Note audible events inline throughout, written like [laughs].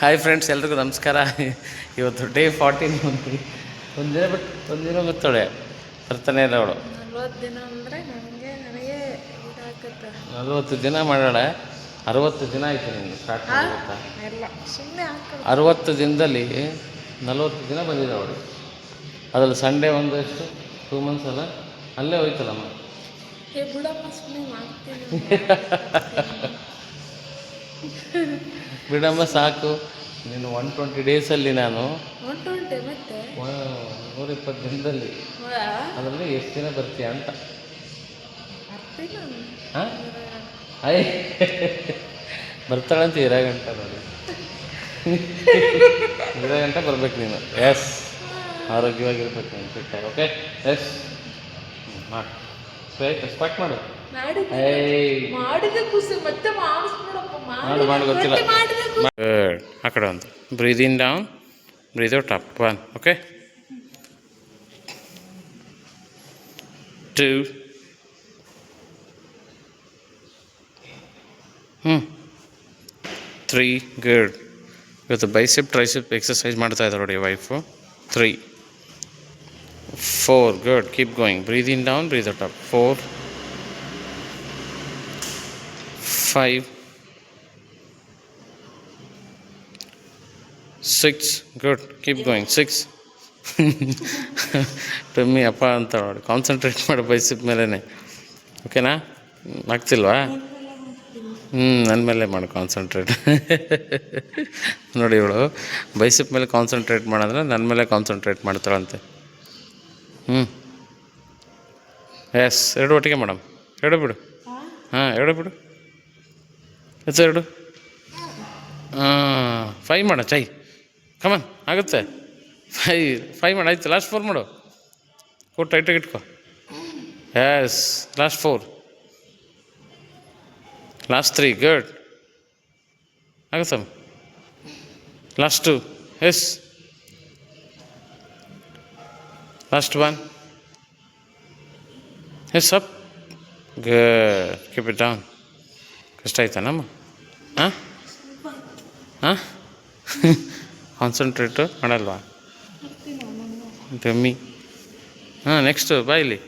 Hi friends ಎಲ್ರಿಗೂ ನಮಸ್ಕಾರ. ಇವತ್ತು ಡೇ ಫಾರ್ಟೀನ್ ಒಂದಿನ ಬಿಟ್ಟು ಒಂದಿನ ಗೊತ್ತಾಳೆ ಬರ್ತಾನೆ ಇಲ್ಲ ಅವಳು ನಲ್ವತ್ತು ದಿನ ಅಂದರೆ ನನಗೆ ನನಗೆ ಇದಾಗುತ್ತೆ ದಿನ ಮಾಡೋಣ. ಅರವತ್ತು ದಿನ ಆಯ್ತು ನಿಂಗೆ ಸ್ಟಾರ್ಟ್ ಅರವತ್ತು ದಿನದಲ್ಲಿ ನಲವತ್ತು ದಿನ ಬಂದಿದೆ ಅವಳು ಅದ್ರಲ್ಲಿ ಸಂಡೇ ಒಂದು ಎಷ್ಟು ಟೂ ಮಂತ್ಸ್ ಅಲ್ಲ ಅಲ್ಲೇ ಹೋಯ್ತಲ್ಲಮ್ಮ. [laughs] ಬಿಡಮ್ಮ ಸಾಕು. ನೀನು ಒನ್ ಟ್ವೆಂಟಿ ಡೇಸಲ್ಲಿ ನಾನು ಒನ್ ಟ್ವೆಂಟಿ ಮತ್ತೆ? ನೂರಿಪ್ಪತ್ತು ದಿನದಲ್ಲಿ? ಅದರಲ್ಲಿ ಎಷ್ಟು ದಿನ ಬರ್ತೀಯ ಅಂತ. ಐ. ಬರ್ತಾಳಂತ ಇರೋ ಗಂಟ ನೋಡಿ. ಇರೋ ಗಂಟ ಬರ್ಬೇಕು ನೀನು. ಎಸ್ ಆರೋಗ್ಯವಾಗಿರ್ಬೇಕು ನೀನು ಫಿಟ್ ಓಕೆ ಎಸ್ ಮಾಡಿ. ಸ್ಟಾರ್ಟ್ ಮಾಡು ಮಾಡಿದ ಖುಷಿ ಮತ್ತೆ ಮಾಡಿಸ್ಬಿಡಪ್ಪ. ಮಾಡು ಮಾಡು ಗೊತ್ತಿಲ್ಲ ಮಾಡಿದೆ Good. ಆ ಕಡೆ ಒಂದು breathe in down breathe out up one okay two ಹ್ಞೂ ತ್ರೀ ಗುಡ್ ಇವತ್ತು ಬೈಸೆಪ್ ಟ್ರೈಸೆಪ್ ಎಕ್ಸಸೈಸ್ ಮಾಡ್ತಾ ಇದ್ದಾರೆ ನೋಡಿ wife three four good keep going breathe in down breathe out up four five six good keep going six tummy ಅಪ್ಪ ಅಂತ ನೋಡಿ concentrate ಮಾಡಿ bicep ಮೇಲೇ ಓಕೆನಾ ಆಗ್ತಿಲ್ವಾ? ಹ್ಞೂ ನನ್ನ ಮೇಲೆ ಮಾಡಿ ಕಾನ್ಸಂಟ್ರೇಟ್ [laughs] ನೋಡಿ ಇವಳು. ಬೈಸಿಪ್ ಮೇಲೆ ಕಾನ್ಸಂಟ್ರೇಟ್ ಮಾಡಿದ್ರೆ ನನ್ನ ಮೇಲೆ ಕಾನ್ಸಂಟ್ರೇಟ್ ಮಾಡ್ತಾಳಂತೆ. ಹ್ಞೂ ಎಸ್ ಎರಡು ಒಟ್ಟಿಗೆ ಮೇಡಮ್ ಎರಡು ಬಿಡು. ಹಾಂ, ಎರಡು ಬಿಡು. ಎಸ್ ಎರಡು. ಹಾಂ ಫೈ ಮಾಡ ಚೈ ಕಮನ್ ಆಗುತ್ತೆ. ಫೈ ಫೈವ್ ಮಾಡು, ಆಯ್ತು ಲಾಸ್ಟ್ ಫೋರ್ ಮಾಡು. ಕೊಟ್ಟು ಟೈಟಾಗಿ ಇಟ್ಕೋ. Yes last four last three good ಆಗುತ್ತಮ್ಮ last two yes last one yes up good keep it down ಕಷ್ಟ ಆಯ್ತಾನಮ್ಮ ಹಾಂ? ಹಾಂ? [laughs] ಕಾನ್ಸಂಟ್ರೇಟು ಮಾಡಲ್ವಾ? ಡಮ್ಮಿ ಹಾಂ ನೆಕ್ಸ್ಟು ಬಾ ಇಲ್ಲಿ.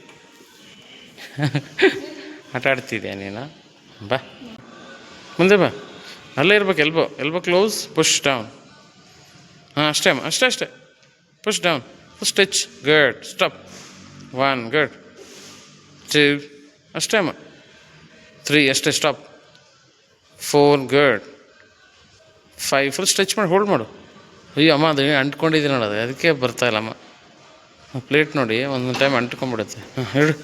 [laughs] ಆಟ ಆಡ್ತಿದ್ಯಾ ನೀನು? ಬಾ. ಮುಂದೆ ಬಾ. ಅಲ್ಲೇ ಇರ್ಬೇಕು elbow elbow close push down ಹಾಂ, ಅಷ್ಟೇ ಅಮ್ಮ ಅಷ್ಟೇ ಅಷ್ಟೇ. Push down full touch good stop one good two ಅಷ್ಟೇ ಅಮ್ಮ. ತ್ರೀ ಅಷ್ಟೇ stop four good five full stretch ಮಾಡಿ ಹೋಲ್ಡ್ ಮಾಡು. ಅಯ್ಯೋ, ಅಮ್ಮ, ಅದು ಅಂಟ್ಕೊಂಡಿದ್ದೀನಿ ನೋಡೋದು ಅದಕ್ಕೆ ಬರ್ತಾ ಇಲ್ಲಮ್ಮ ಪ್ಲೇಟ್ ನೋಡಿ, ಒಂದೊಂದು ಟೈಮ್ ಅಂಟ್ಕೊಂಡ್ಬಿಡುತ್ತೆ. ಹಾಂ, ಹೇಳು.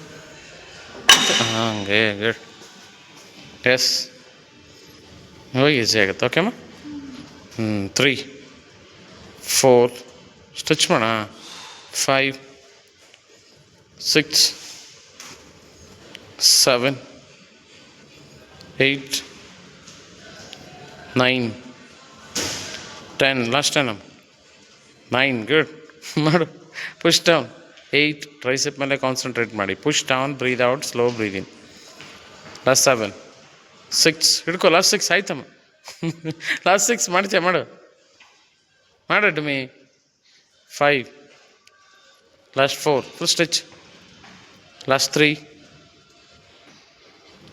ಹಂಗೆ ಎಸ್ ಇವಾಗ ಈಸಿ ಆಗುತ್ತೆ ಓಕೆಮ್ಮ ಹ್ಞೂ ತ್ರೀ ಫೋರ್ ಸ್ಟಿಚ್ ಮಾಡ five six seven eight nine ten last ten nine good ಮಾಡು. ಪುಷ್ ಡೌನ್ ಏಯ್ಟ್ ಟ್ರೈಸೆಪ್ ಮೇಲೆ ಕಾನ್ಸಂಟ್ರೇಟ್ ಮಾಡಿ. Push down breathe out slow breathe in last seven six ಹಿಡ್ಕೊ last six ಆಯ್ತಮ್ಮ. Last six ಮಾಡ್ತೀಯ? ಮಾಡು. ಮಾಡು Dumi five last four full stretch last three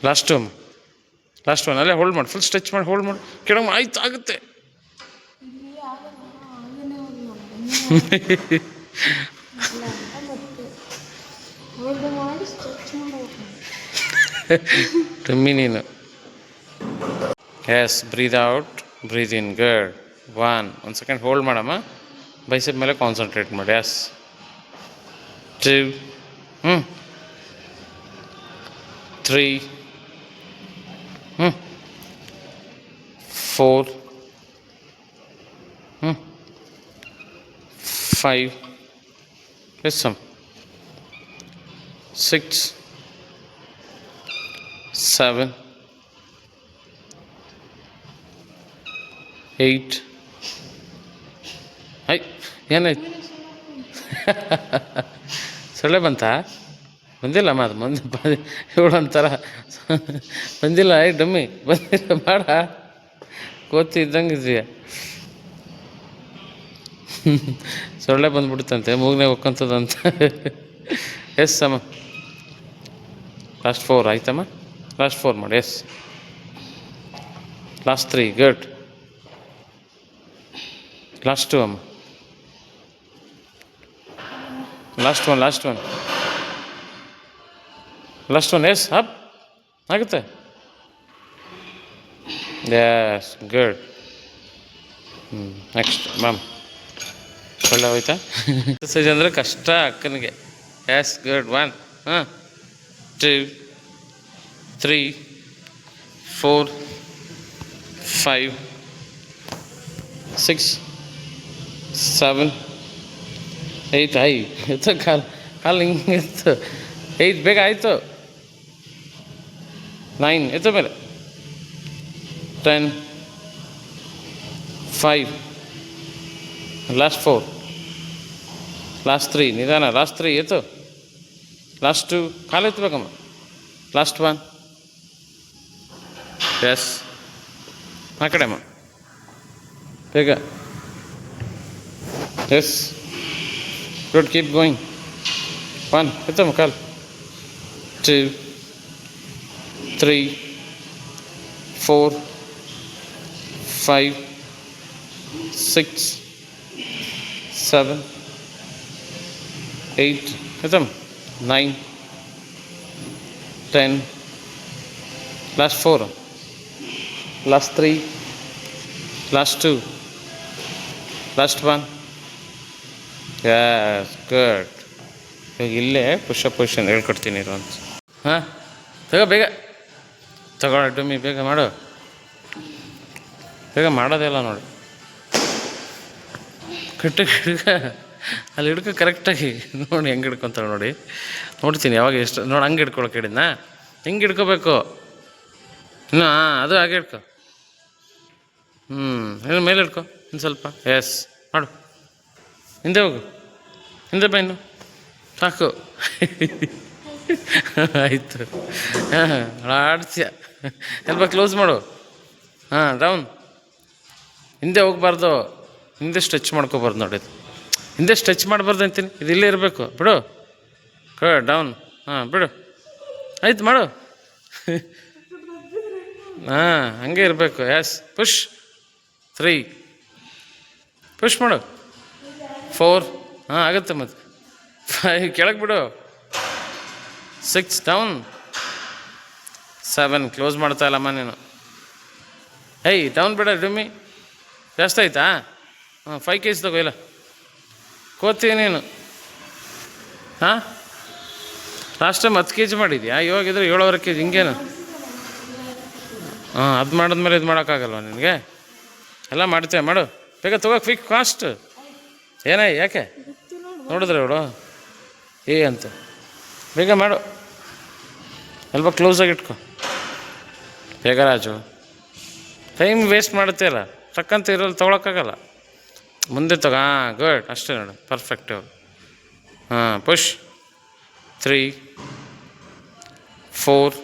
last two last one ಅಲ್ಲೇ hold ಮಾಡಿ. Full stretch ಮಾಡಿ. Hold ಮಾಡಿ. ಕೆಳಗೆ ಆಯ್ತು, ಆಗುತ್ತೆ. ಹೋಲ್ಡ್ ಮಾಡಿ ಸ್ಟ್ರೆಚ್ ಮಾಡಬೇಕು ಟಮ್ಮಿ ನೀನು yes breathe out breathe in good one ಒಂದು ಸೆಕೆಂಡ್ ಹೋಲ್ಡ್ ಮಾಡಮ್ಮ ಬೈಸೆಪ್ ಮೇಲೆ ಕಾನ್ಸಂಟ್ರೇಟ್ ಮಾಡಿ ಎಸ್ ಟೂ ಹ್ಞೂ ತ್ರೀ ಹ್ಞೂ ಫೋರ್ ಹ್ಞೂ ಫೈವ್ ಎಸ್ ಸಮ್ ಸಿಕ್ಸ್ seven, eight. ಐ ಏನಾಯ್ತು ಸೊಳ್ಳೆ ಬಂತಾ ಬಂದಿಲ್ಲ ಅಮ್ಮ ಅದು ಮುಂದೆ ಬಂದು ಇವಳು ಒಂಥರ ಬಂದಿಲ್ಲ ಐ ಡಮ್ಮಿ ಬಂದಿಲ್ಲ ಬೇಡ ಕೋತಿ ಇದ್ದಂಗೆ ಇದೆಯಾ ಸೊಳ್ಳೆ ಬಂದ್ಬಿಡ್ತಂತೆ, ಮೂಗ್ನೆ ಒಕ್ಕಂತದಂತ. ಎಸ್ ಅಮ್ಮ. ಲಾಸ್ಟ್ ಫೋರ್ ಆಯ್ತಮ್ಮ? ಲಾಸ್ಟ್ ಫೋರ್ ಮಾಡಿ yes last three good last two ಅಮ್ಮ. Last one last one last one yes up ಆಗುತ್ತೆ. ಎಸ್ ಗುಡ್ ಹ್ಞೂ ನೆಕ್ಸ್ಟ್ ಮ್ಯಾಮ್ ಒಳ್ಳೆ ಹೋಯ್ತಾ ಎಕ್ಸಸೈಸ್ [laughs] ಅಂದರೆ ಕಷ್ಟ ಅಕ್ಕನಿಗೆ. ಎಸ್ ಗುಡ್ ಒನ್ ಹಾಂ. Two three four five six seven eight I ಎತ್ತು ಕಾಲು ಕಾಲು ಹಿಂಗೆ ಎತ್ತು. ಏಯ್ಟ್ ಬೇಗ ಆಯಿತು. ನೈನ್ ಎತ್ತು ಮೇಲೆ. Ten five last four last three ನಿಧಾನ ಲಾಸ್ಟ್ ತ್ರೀ ಎತ್ತು ಲಾಸ್ಟ್ ಟು ಕಾಲು ಎತ್ತಬೇಕಮ್ಮ ಲಾಸ್ಟ್ ಒನ್ ಎಸ್ ಆ ಕಡೆ ಅಮ್ಮ ಬೇಗ yes good keep going one ಎತ್ತಮ್ಮ ಕಾಲ್ two three four five six seven eight ಎತ್ತಮ್ಮ nine ten last four last three last two last one yes good ಇವಾಗ ಇಲ್ಲೇ push-up position ಹೇಳ್ಕೊಡ್ತೀನಿ ಇರುವಂತ ಹಾಂ ಬೇಗ ಬೇಗ. ತಗೊಳ ಡುಮ್ಮಿ ಬೇಗ ಮಾಡು. ಬೇಗ ಮಾಡೋದಿಲ್ಲ ನೋಡಿ. ಕಟ್ಟ ಅಲ್ಲಿ ಹಿಡ್ಕೊ ಕರೆಕ್ಟಾಗಿ ನೋಡಿ ಹೆಂಗೆ ಹಿಡ್ಕೊತಾಳೆ ನೋಡಿ. ನೋಡ್ತೀನಿ ಯಾವಾಗ ಎಷ್ಟು, ನೋಡಿ ಹಂಗೆ ಹಿಡ್ಕೊಳಕ್ಕೆ ಹೇಳಿದ್ನ? ಹೆಂಗೆ ಹಿಡ್ಕೋಬೇಕು. ಇನ್ನು ಹಾಂ ಅದು ಹಾಗೆ ಹಿಡ್ಕೊ. ಹ್ಞೂ ಇನ್ನು ಮೇಲೆ ಹಿಡ್ಕೊ, ಇನ್ನು ಸ್ವಲ್ಪ. ಎಸ್ ಮಾಡು. ಹಿಂದೆ ಹೋಗು. ಹಿಂದೆ ಬೈನು ಸಾಕು. ಆಯಿತು. ಹಾಂ, ಆಡ್ತೀಯ. ಸ್ವಲ್ಪ ಕ್ಲೋಸ್ ಮಾಡು. ಹಾಂ ಡೌನ್ ಹಿಂದೆ ಹೋಗ್ಬಾರ್ದು. ಹಿಂದೆ ಸ್ಟ್ರೆಚ್ ಮಾಡ್ಕೋಬಾರ್ದು ನೋಡಿ. ಇದು ಹಿಂದೆ ಸ್ಟ್ರೆಚ್ ಮಾಡಬಾರ್ದು ಅಂತೀನಿ. ಇದು ಇಲ್ಲೇ ಇರಬೇಕು. ಬಿಡು. ಕ, ಡೌನ್. ಹಾಂ, ಬಿಡು. ಆಯ್ತು, ಮಾಡು. [laughs] ಹಾಂ, ಹಂಗೆ ಇರಬೇಕು. ಎಸ್ ಪುಷ್ ತ್ರೀ ಪುಷ್ ಮಾಡು. ಫೋರ್ ಹಾಂ, ಆಗುತ್ತೆ ಮತ್ತೆ. ಫೈವ್ ಕೆಳಗೆ ಬಿಡು. ಸಿಕ್ಸ್ ಡೌನ್ ಸೆವೆನ್ ಕ್ಲೋಸ್ ಮಾಡ್ತಾ ಇಲ್ಲಮ್ಮ ನೀನು. ಏಯ್ ಡೌನ್ ಬಿಡ ಡುಮ್ಮಿ ಜಾಸ್ತಿ ಆಯ್ತಾ? ಹಾಂ ಫೈವ್ ಕೆ ಜಿ ತಗೋ, ಇಲ್ಲ. ಕೋತಿ ನೀನು. ಹಾಂ? ಲಾಸ್ಟ್ ಟೈಮ್ ಹತ್ತು ಕೆ ಜಿ ಮಾಡಿದ್ಯಾ ಇವಾಗಿದ್ರೆ ಏಳುವರೆ ಕೆ ಜಿ ಹಿಂಗೇನು? ಹಾಂ ಅದು ಮಾಡಿದ್ಮೇಲೆ ಇದು ಮಾಡೋಕ್ಕಾಗಲ್ವ ನಿನಗೆ? ಎಲ್ಲ ಮಾಡ್ತೇವೆ ಮಾಡು. ಬೇಗ ತಗೋ ಕ್ವಿಕ್ ಕಾಸ್ಟ್ ಏನೇ, ಯಾಕೆ? ನೋಡಿದ್ರೆ ಇವಳು ಏ ಅಂತ. ಬೇಗ ಮಾಡು. ಸ್ವಲ್ಪ ಕ್ಲೋಸಾಗಿ ಇಟ್ಕೊ. ಬೇಗ ರಾಜು ಟೈಮ್ ವೇಸ್ಟ್ ಮಾಡ್ತೀಯಲ್ಲ ತಕ್ಕಂತ ಇರೋಲ್ಲಿ ತೊಗೊಳಕ್ಕಾಗಲ್ಲ. ಮುಂದೆ ತಗೋ. ಹಾಂ ಗುಡ್ ಅಷ್ಟೇ ನೋಡು. ಪರ್ಫೆಕ್ಟ್ ಹಾಂ push three four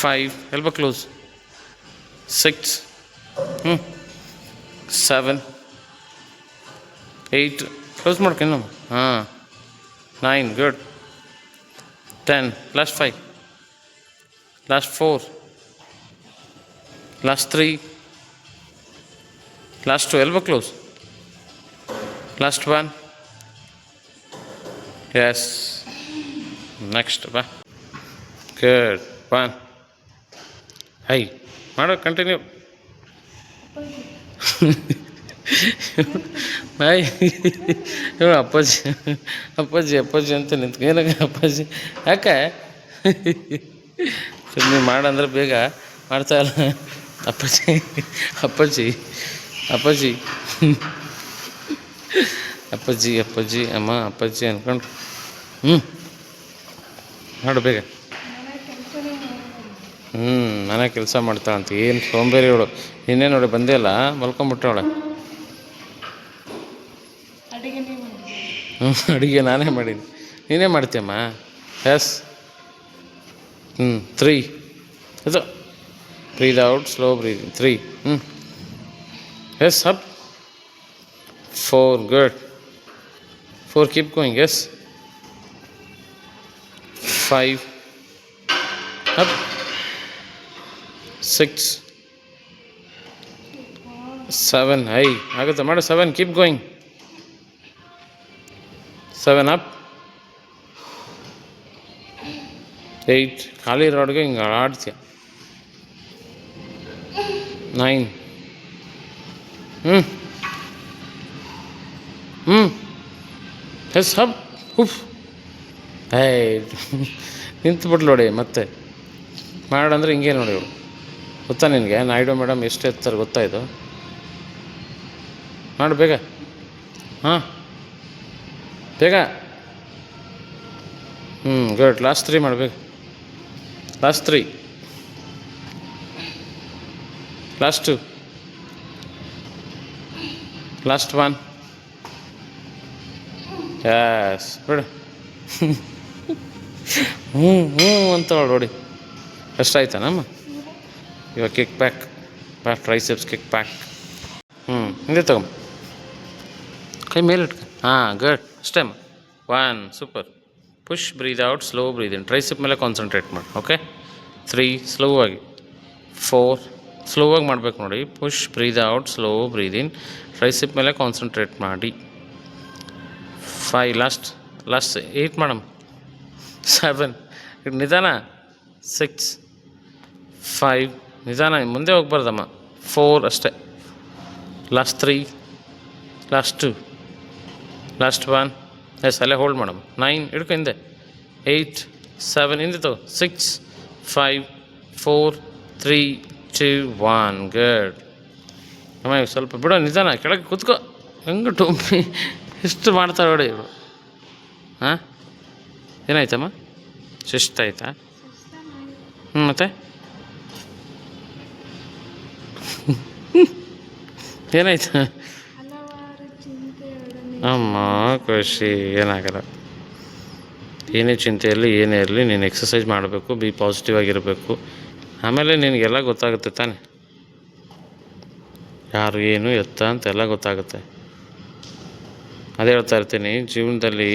five elbow close six ಹ್ಞೂ ಸೆವೆನ್ ಏಯ್ಟ್ ಕ್ಲೋಸ್ ಮಾಡ್ಕೊಂಡು ಹಾಂ. Nine good ten last five last four last three last two elbow close last one yes next ಬಾ ಗುಡ್ ಒನ್ ಹೈ ಮಾಡೋ continue ಬಾಯ್ ಇವ ಅಪ್ಪಾಜಿ ಅಪ್ಪಾಜಿ ಅಪ್ಪಾಜಿ ಅಂತ ನಿಂತ್ಕೊ. ಏನಾಗ ಅಪ್ಪಾಜಿ ಯಾಕೆ? [laughs] ಸುಮ್ಮನೆ ಮಾಡಂದ್ರೆ ಬೇಗ ಮಾಡ್ತಾ ಇಲ್ಲ. ಅಪ್ಪಾಜಿ ಅಪ್ಪಾಜಿ ಅಪ್ಪಾಜಿ. ಅಪ್ಪಾಜಿ ಅಪ್ಪಾಜಿ, ಅಮ್ಮ, ಅಪ್ಪಾಜಿ ಅನ್ಕೊಂಡು. ಹ್ಞೂ ನೋಡು ಬೇಗ. ಹ್ಞೂ ಮನೆ ಕೆಲಸ ಮಾಡ್ತಾಳಂತ. ಏನು ಸೋಂಬೇರಿ ಅವಳು. ನಿನ್ನೆ ನೋಡಿ ಬಂದೇ ಇಲ್ಲ ಮಲ್ಕೊಂಬಿಟ್ಟವಳೆ ಹ್ಞೂ ಅಡುಗೆ ನಾನೇ ಮಾಡಿದ್ದೆ. ನೀನೇ ಮಾಡ್ತೀಯಮ್ಮ? ಎಸ್. ಹ್ಞೂ ತ್ರೀ ಅದು. Breathe out slow breathing three ಹ್ಞೂ yes up four good four keep going yes five up six seven I ಆಗುತ್ತೆ ಮಾಡು seven keep going seven up eight ಖಾಲಿ ರೋಡ್ಗೆ ಹಿಂಗೆ ಆಡ್ತೀಯ ನೈನ್ ಹ್ಞೂ ಹ್ಞೂ ಎಸ್ ಹಬ್ ಉಫ್. ಏ ನಿಂತ್ಬಿಟ್ಲು ನೋಡಿ ಮತ್ತೆ. ಮಾಡಂದ್ರೆ ಹಿಂಗೆ ನೋಡಿ ಇವಳು ಗೊತ್ತಾ ನಿನಗೆ? ನಾಯ್ಡು ಮೇಡಮ್ ಎಷ್ಟು ಎತ್ತಾರೆ ಗೊತ್ತಾಯಿತು ಮಾಡು ಬೇಗ. ಹಾಂ. ಬೇಗ. ಹ್ಞೂ ಗುಡ್. ಲಾಸ್ಟ್ ತ್ರೀ ಮಾಡಬೇಕು last three last last one yes ಬಿಡು. ಹ್ಞೂ ಹ್ಞೂ ಅಂತ ನೋಡಿ. ಎಷ್ಟಾಯ್ತಾ ನಮ್ಮ ಇವಾಗ kick back back triceps kick back ಹ್ಞೂ ಹಿಂದೆ ತಗೊಂಬ. ಕೈ ಮೇಲೆ ಇಟ್ಕ. ಹಾಂ ಗುಡ್ ಅಷ್ಟೇ one super push breathe out slow breathe in tricep ಮೇಲೆ ಕಾನ್ಸಂಟ್ರೇಟ್ ಮಾಡಿ ಓಕೆ ತ್ರೀ ಸ್ಲೋ ಆಗಿ. ಫೋರ್ ಸ್ಲೋ ಆಗಿ ಮಾಡಬೇಕು ನೋಡಿ. Push breathe out slow breathe in SIP ಮೇಲೆ ಕಾನ್ಸಂಟ್ರೇಟ್ ಮಾಡಿ. Five last last eight madam seven ನಿಧಾನ. ಸಿಕ್ಸ್ ಫೈವ್ ನಿಧಾನ. ಮುಂದೆ ಹೋಗ್ಬಾರ್ದಮ್ಮ. ಫೋರ್ ಅಷ್ಟೇ. Last three last two last one yes ಅಲ್ಲೇ ಹೋಲ್ಡ್ ಮೇಡಮ್ ನೈನ್ ಹಿಡ್ಕೊ ಹಿಂದೆ. ಏಯ್ಟ್ ಸೆವೆನ್ ಹಿಂದೆ ತಗೋ. Six five four three two one good ಅಮ್ಮ ಸ್ವಲ್ಪ ಬಿಡೋ, ನಿಧಾನ, ಕೆಳಗೆ ಕೂತ್ಕೋ. ಹೆಂಗೆ ಟೋಪಿ ಇಷ್ಟು ಮಾಡ್ತಾರೆ ನೋಡಿ ಇವರು. ಹಾಂ? ಏನಾಯ್ತಮ್ಮ? ಸುಸ್ತಾಯ್ತಾ ಹ್ಞೂ ಮತ್ತೆ? [laughs] ಏನಾಯ್ತು? ಅಮ್ಮ, ಖುಷಿ, ಏನಾಗಲ್ಲ. ಏನೇ ಚಿಂತೆ ಇರಲಿ ಏನೇ ಇರಲಿ, ನೀನು ಎಕ್ಸಸೈಸ್ ಮಾಡಬೇಕು ಬಿ ಪಾಸಿಟಿವ್ ಆಗಿರಬೇಕು. ಆಮೇಲೆ ನಿನಗೆಲ್ಲ ಗೊತ್ತಾಗುತ್ತೆ ತಾನೆ. ಯಾರು ಏನು ಎತ್ತ ಅಂತ ಎಲ್ಲ ಗೊತ್ತಾಗುತ್ತೆ. ಅದೇ ಹೇಳ್ತಾ ಇರ್ತೀನಿ, ಜೀವನದಲ್ಲಿ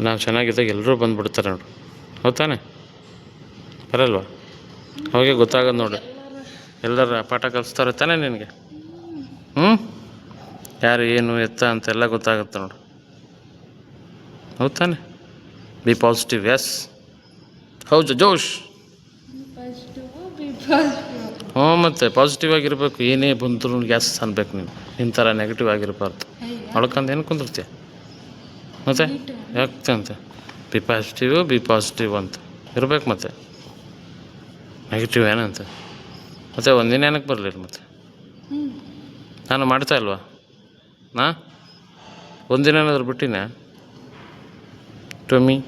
ನಾವು ಚೆನ್ನಾಗಿದ್ದಾಗ ಎಲ್ಲರೂ ಬಂದುಬಿಡ್ತಾರೆ ನೋಡು. ಹೌದಾನೆ ಬರಲ್ವಾ? ಅವಾಗೆ ಗೊತ್ತಾಗೋದು ನೋಡು. ಎಲ್ಲರ ಪಾಠ ಕಲಿಸ್ತಾರೆ ತಾನೆ ನಿನಗೆ? ಹ್ಞೂ ಯಾರು ಏನು ಎತ್ತ ಅಂತೆಲ್ಲ ಗೊತ್ತಾಗುತ್ತೆ ನೋಡು. ಹೌದಾನೆ ಬಿ ಪಾಸಿಟಿವ್ ಎಸ್ ಹೌದು, ಜೋಶ್. ಹ್ಞೂ, ಮತ್ತೆ ಪಾಸಿಟಿವ್ ಆಗಿರಬೇಕು. ಏನೇ ಬಂದರೂ ಗ್ಯಾಸ್ ಅನ್ಬೇಕು ನೀನು. ನಿನ್ನ ಥರ ನೆಗೆಟಿವ್ ಆಗಿರಬಾರ್ದು. ಒಳಕಂದು ಏನು ಕುಂದಿರ್ತೀಯ? ಮತ್ತೆ? ಯಾಕೆ ಅಂತ? ಬಿ ಪಾಸಿಟಿವ್ ಬಿ ಪಾಸಿಟಿವ್ ಅಂತ. ಇರ್ಬೇಕು ಮತ್ತೆ. ನೆಗೆಟಿವ್ ಏನಂತ? ಮತ್ತೆ ಒಂದಿನ ಏನಕ್ಕೆ ಬರಲಿಲ್ಲ ಮತ್ತೆ? ನಾನು ಮಾಡ್ತಾ ಇಲ್ವಾ? ನಾ? ಒಂದಿನ ಏನಾದರೂ ಬಿಟ್ಟಿನ? ಮೀ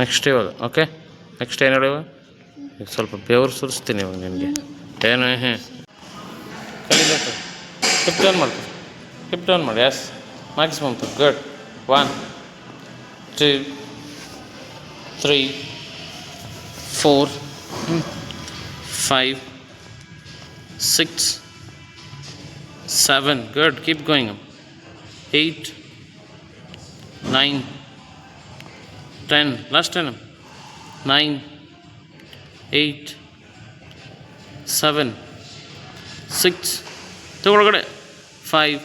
ನೆಕ್ಸ್ಟ್ ಇವಾಗ ಓಕೆ ನೆಕ್ಸ್ಟ್ ಏನು ಹೇಳುವ ಈಗ ಸ್ವಲ್ಪ ಬೆವರು ಸುರಿಸ್ತೀನಿ ಇವಾಗ ನಿನಗೆ. ಏನು, ಹೇ. ಕಲಿಬೇಕು ಹಿಪ್ ಡೌನ್ ಮಾಡ್ಕೊ. ಹಿಪ್ ಡೌನ್ ಮಾಡಿ yes maximum good one two three four five six seven. Good. Keep going up. Eight, nine, ten. Last ten. Nine eight seven, six ತಗೊಳಗಡೆ five,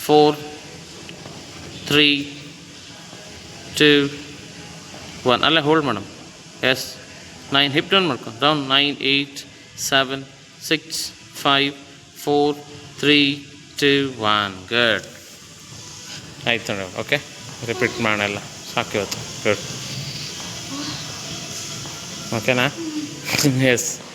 four, three, two, one. ಅಲ್ಲೇ hold madam. Yes, nine, hip down ಮಾಡ್ಕೊ. Down, nine, eight, seven, six, five, four, three, two, one. Good. ಆಯ್ತು ನೋಡಿ okay? Repeat ಮಾಡೋಣ ಎಲ್ಲ ಇವತ್ತು. Good. ಓಕೆನಾ S [laughs]